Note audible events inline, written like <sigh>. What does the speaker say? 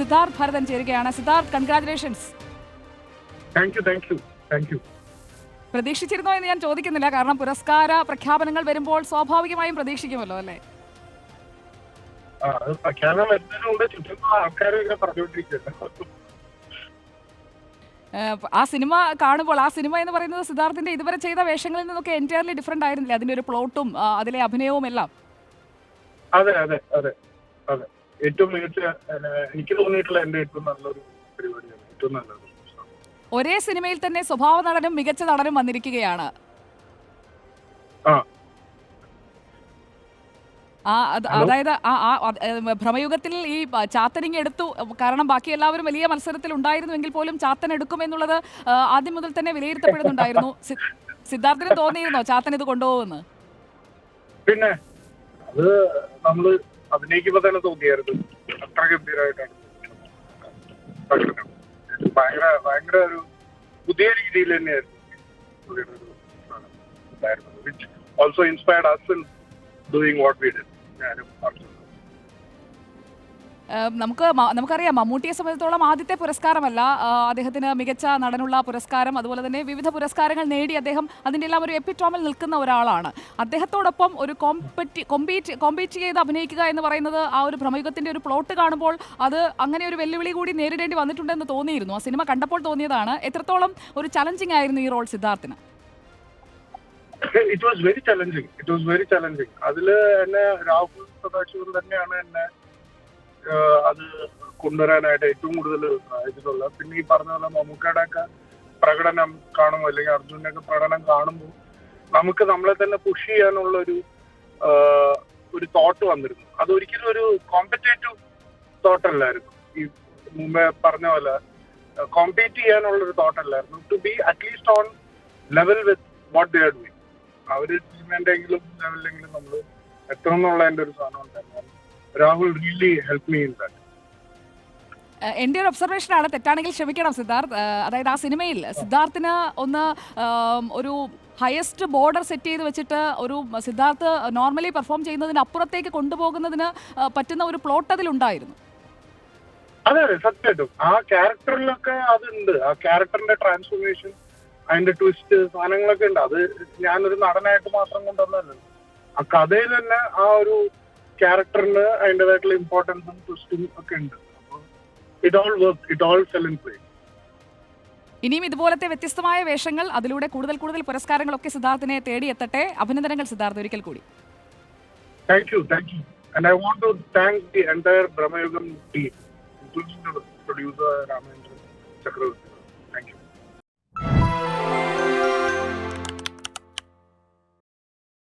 സിദ്ധാർത്ഥ് ഭരതൻ ചേരുകയാണ്. Siddharth congratulations thank you thank you thank you പ്രതീക്ഷിച്ചിരുന്നോ എന്ന് ഞാൻ ചോദിക്കുന്നില്ല. കാരണം പുരസ്കാര പ്രഖ്യാപനങ്ങൾ വരുമ്പോൾ സ്വാഭാവികമായും പ്രതീക്ഷിക്കുമല്ലോ അല്ലേ? ആ അത് പ്രഖ്യാപനം വരുന്നതിന് മുമ്പ് ചുറ്റും ആൾക്കാർ ഇങ്ങനെ പറഞ്ഞുകൊണ്ടിരിക്കുകയാണ്. ആ സിനിമ കാണുമ്പോൾ ആ സിനിമ എന്ന് പറയുന്നത് സിദ്ധാർത്ഥിന്റെ ഇതുവരെ ചെയ്ത വേഷങ്ങളിൽ നിന്നൊക്കെ എന്റയർലി ഡിഫറെന്റ് ആയിരുന്നില്ല? അതിന്റെ ഒരു പ്ലോട്ടും അതിലെ അഭിനയവും എല്ലാം. അതെ അതെ അതെ അതെ. ഏറ്റവും മികച്ച എനിക്ക് തോന്നിയിട്ടുള്ള എന്റെ ഏറ്റവും നല്ലൊരു പരിപാടിയാണ്. ഏറ്റവും നല്ലത്. ഒരേ സിനിമയിൽ തന്നെ സ്വഭാവ നടനും മികച്ച നടനും വന്നിരിക്കുകയാണ്. അതായത് ആ ആ അത്, ഭ്രമയുഗത്തിൽ ഈ ചാത്തനിങ് എടുത്തു. കാരണം ബാക്കി എല്ലാവരും വലിയ മത്സരത്തിൽ ഉണ്ടായിരുന്നുവെങ്കിൽ പോലും ചാത്തൻ എടുക്കും എന്നുള്ളത് ആദ്യം മുതൽ തന്നെ വിലയിരുത്തപ്പെടുന്നുണ്ടായിരുന്നു. <laughs> സിദ്ധാർത്ഥിന് തോന്നിയിരുന്നോ ചാത്തൻ ഇത് കൊണ്ടുപോകുമെന്ന്? പിന്നെ അത് നമ്മൾ അഭിനയിക്കുമ്പോ തന്നെ തോന്നിയായിരുന്നു. അത്ര ഗംഭീരമായിട്ടാണ് ഭയങ്കര ഭയങ്കര ഒരു പുതിയ രീതിയിൽ തന്നെയായിരുന്നു also inspired us in doing what we ഞാനും നമുക്ക് നമുക്കറിയാം മമ്മൂട്ടിയെ സംബന്ധിച്ചിടത്തോളം ആദ്യത്തെ പുരസ്കാരമല്ല അദ്ദേഹത്തിന് മികച്ച നടനുള്ള പുരസ്കാരം അതുപോലെ തന്നെ വിവിധ പുരസ്കാരങ്ങൾ നേടി അദ്ദേഹം അതിന്റെ എല്ലാം ഒരു എപ്പിറ്റോമിൽ നിൽക്കുന്ന ഒരാളാണ്. അദ്ദേഹത്തോടൊപ്പം ഒരു കോമ്പറ്റി കോമ്പീറ്റ് കോമ്പീറ്റ് ചെയ്ത് അഭിനയിക്കുക എന്ന് പറയുന്നത് ആ ഒരു ഭ്രമയുഗത്തിന്റെ ഒരു പ്ലോട്ട് കാണുമ്പോൾ അത് അങ്ങനെ ഒരു വെല്ലുവിളി കൂടി നേരിടേണ്ടി വന്നിട്ടുണ്ടെന്ന് തോന്നിയിരുന്നു. ആ സിനിമ കണ്ടപ്പോൾ തോന്നിയതാണ്. എത്രത്തോളം ഒരു ചലഞ്ചിങ് ആയിരുന്നു ഈ role സിദ്ധാർത്ഥിന്? It was very challenging it was very challenging അതിൽ എന്നെ രാഹുൽ സദാശിവൻ തന്നെയാണ് എന്നെ അത് കൊണ്ടുവരാനായിട്ട് ഏറ്റവും കൂടുതൽ സഹായിച്ചിട്ടുള്ളത് പിന്നെ ഈ പറഞ്ഞ പോലെ മമ്മൂക്കയുടെ ഒക്കെ പ്രകടനം കാണുമ്പോൾ അല്ലെങ്കിൽ അർജുനന്റെ ഒക്കെ പ്രകടനം കാണുമ്പോൾ നമുക്ക് നമ്മളെ തന്നെ പുഷ് ചെയ്യാനുള്ള ഒരു ഒരു തോട്ട് വന്നിരുന്നു. അത് ഒരിക്കലും ഒരു കോമ്പറ്റേറ്റീവ് തോട്ടല്ലായിരുന്നു ഈ മുമ്പേ പറഞ്ഞ പോലെ കോമ്പീറ്റ് ചെയ്യാനുള്ള ഒരു തോട്ടല്ലായിരുന്നു to be at least on level with what they are doing അവർ ടീമിന്റെ ലെവലിലെങ്കിലും നമ്മൾ എത്തണം എന്നുള്ളതിന്റെ ഒരു സാധനം Rahul really help me in that എന്റെ എന്റെ ഒരു ഒബ്സർവേഷനാണ് തെറ്റാണെങ്കിൽ ക്ഷമിക്കണം സിദ്ധാർത്ഥ്. അതായത് ആ സിനിമയിൽ സിദ്ധാർത്ഥിന് ഒന്ന് ഒരു ഹയസ്റ്റ് ബോർഡർ സെറ്റ് ചെയ്ത് വെച്ചിട്ട് ഒരു സിദ്ധാർത്ഥ് നോർമലി പെർഫോം ചെയ്യുന്നതിന് അപ്പുറത്തേക്ക് കൊണ്ടുപോകുന്നതിന് പറ്റുന്ന ഒരു പ്ലോട്ട് അതിലുണ്ടായിരുന്നു അതെ അതെ സത്യമായിട്ടും. ആ ക്യാരക്ടറിലൊക്കെ അതുണ്ട്. ആ ക്യാരക്ടറിന്റെ ട്രാൻസ്ഫോർമേഷൻ അതിന്റെ ട്വിസ്റ്റ് സാധനങ്ങളൊക്കെ ഉണ്ട്. അത് ഞാനൊരു നടനായിട്ട് മാത്രം കൊണ്ടുവന്നല്ലോ ആ കഥയിൽ തന്നെ ആ ഒരു ക്യാരക്ടറിന് അതിന്റെതായിട്ടുള്ള ഇമ്പോർട്ടൻസും ട്വിസ്റ്റും ഒക്കെ ഉണ്ട്. It all work it all sell in play ഇനിയും ഇതുപോലത്തെ വ്യത്യസ്തമായ വേഷങ്ങൾ അതിലൂടെ കൂടുതൽ കൂടുതൽ പുരസ്കാരങ്ങളൊക്കെ സിദ്ധാർത്ഥിനെ തേടിയെത്തട്ടെ അഭിനന്ദനങ്ങൾ സിദ്ധാർത്ഥ് ഒരിക്കൽ കൂടി. Thank you thank you and I want to thank the entire Bramayugam team including producer Ramendran you.